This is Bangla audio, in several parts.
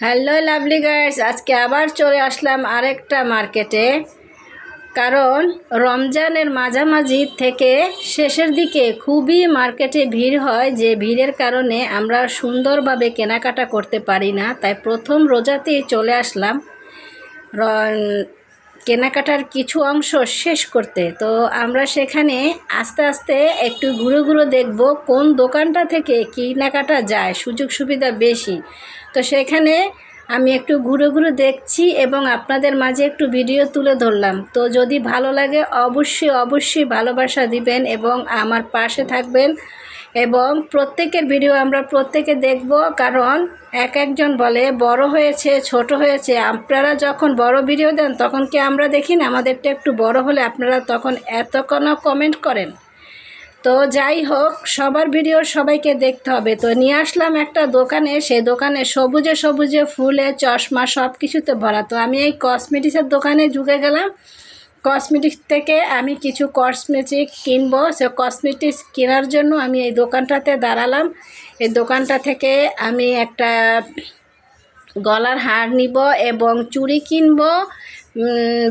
হ্যালো লাভলি গার্লস আজকে আবার চলে আসলাম আরেকটা মার্কেটে কারণ রমজানের মাঝামাঝি থেকে শেষের দিকে খুবই মার্কেটে ভিড় হয়, যে ভিড়ের কারণে আমরা সুন্দরভাবে কেনাকাটা করতে পারি না। তাই প্রথম রোজাতেই চলে আসলাম। কেনাকাটার কিছু অংশ শেষ করতে। তো আমরা সেখানে আস্তে আস্তে একটু ঘুরে ঘুরে দেখব কোন দোকানটা থেকে কেনাকাটা যায় সুযোগ সুবিধা বেশি। তো সেখানে আমি একটু ঘুরে ঘুরে দেখছি এবং আপনাদের মাঝে একটু ভিডিও তুলে ধরলাম। তো যদি ভালো লাগে, অবশ্যই অবশ্যই ভালোবাসা দিবেন এবং আমার পাশে থাকবেন এবং প্রত্যেকের ভিডিও আমরা প্রত্যেকে দেখব। কারণ এক একজন বলে, বড় হয়েছে, ছোট হয়েছে, আপনারা যখন বড় ভিডিও দেন তখন কি আমরা দেখি না? আমাদেরটা একটু বড় হলে আপনারা তখন এত কোনো কমেন্ট করেন? তো যাই হোক, সবার ভিডিও সবাইকে দেখতে হবে। তো নিয়ে আসলাম একটা দোকানে, সেই দোকানে সবুজে সবুজে ফুলে, চশমা সব কিছুতে ভরা। তো আমি এই কসমেটিক্সের দোকানে ঢুকে গেলাম। কসমেটিক্স থেকে আমি কিছু কসমেটিক কিনবো। সে কসমেটিক্স কেনার জন্য আমি এই দোকানটাতে দাঁড়ালাম। এই দোকানটা থেকে আমি একটা গলার হার নিব এবং চুড়ি কিনবো।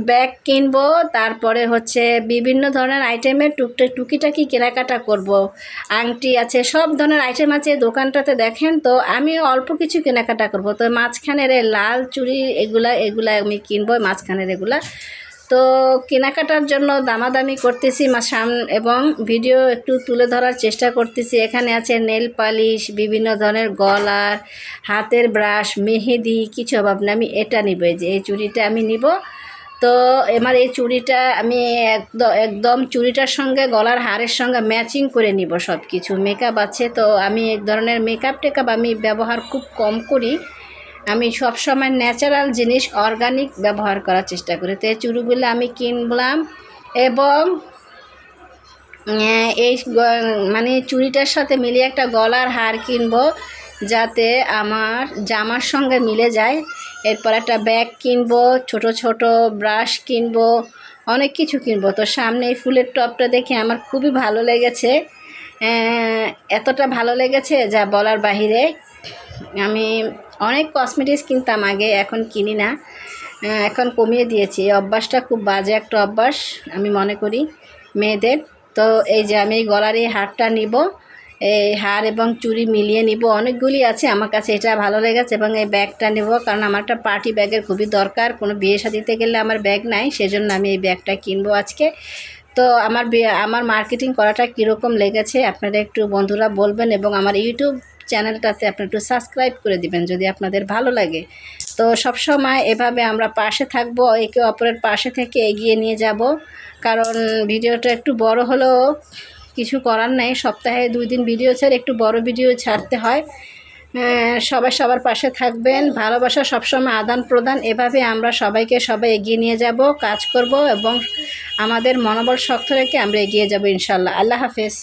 ব্যাগ কিনবো, তারপরে হচ্ছে বিভিন্ন ধরনের আইটেমের টুকটে টুকিটাকি কেনাকাটা করব। আংটি আছে, সব ধরনের আইটেম আছে দোকানটাতে দেখেন তো, আমি অল্প কিছু কেনাকাটা করব তো মাঝখানের লাল চুড়ি এগুলা এগুলা আমি কিনবো, মাঝখানের এগুলা তো কেনাকাটার জন্য দামাদামি করতেছি মা সাম এবং ভিডিও একটু তুলে ধরার চেষ্টা করতেছি। এখানে আছে নেল পালিশ, বিভিন্ন ধরনের গলার, হাতের ব্রাশ, মেহেদি, কিছু অভাব না আমি এটা নিব যে এই চুড়িটা আমি নিব। তো আমার এই চুড়িটা আমি একদম একদম চুড়িটার সঙ্গে, গলার হারের সঙ্গে ম্যাচিং করে নিব সব কিছু মেকআপ আছে, তো আমি এক ধরনের মেকআপ টেকআপ আমি ব্যবহার খুব কম করি। আমি সব সময় ন্যাচারাল জিনিস অর্গানিক ব্যবহার করার চেষ্টা করি। তো এই চুড়িগুলো আমি কিনলাম এবং এই মানে চুড়িটার সাথে মিলিয়ে একটা গলার হার কিনবো যাতে আমার জামার সঙ্গে মিলে যায়। এরপর একটা ব্যাগ কিনবো, ছোট ছোট ব্রাশ কিনবো, অনেক কিছু কিনবো। তো সামনে এই ফুলের টপটা দেখে আমার খুবই ভালো লেগেছে। এতটা ভালো লেগেছে যা বলার বাহিরে। আমি অনেক কসমেটিক্স কিনতাম আগে, এখন কিনি না। এখন কমিয়ে দিয়েছি। এই অভ্যাসটা খুব বাজে একটা অভ্যাস, আমি মনে করি, মেয়েদের। তো এই যে আমি গলার এই হারটা নিব, এই হার এবং চুড়ি মিলিয়ে নিব, অনেকগুলি আছে আমার কাছে, এটা ভালো লেগেছে এবং এই ব্যাগটা নেব, কারণ আমার একটা পার্টি ব্যাগের খুবই দরকার। কোনো বিয়ে শাদিতে গেলে আমার ব্যাগ নাই, সেজন্য আমি এই ব্যাগটা কিনবো আজকে। তো আমার আমার মার্কেটিং করাটা কীরকম লেগেছে, আপনারা একটু বন্ধুরা বলবেন এবং আমার ইউটিউব চ্যানেলটাতে আপনি একটু সাবস্ক্রাইব করে দিবেন যদি আপনাদের ভালো লাগে। তো সব সময় এভাবে আমরা পাশে থাকব, একে অপরের পাশে থেকে এগিয়ে নিয়ে যাব। কারণ ভিডিওটা একটু বড় হলেও কিছু করার নেই। সপ্তাহে দুই দিন ভিডিও ছেড়ে, একটু বড় ভিডিও ছাড়তে হয়। সবাই সবার পাশে থাকবেন। ভালোবাসা সবসময় আদান প্রদান। এভাবে আমরা সবাইকে সবাই এগিয়ে নিয়ে যাব, কাজ করব এবং আমাদের মনোবল শক্ত রেখে আমরা এগিয়ে যাব ইনশাল্লাহ আল্লাহ হাফেজ।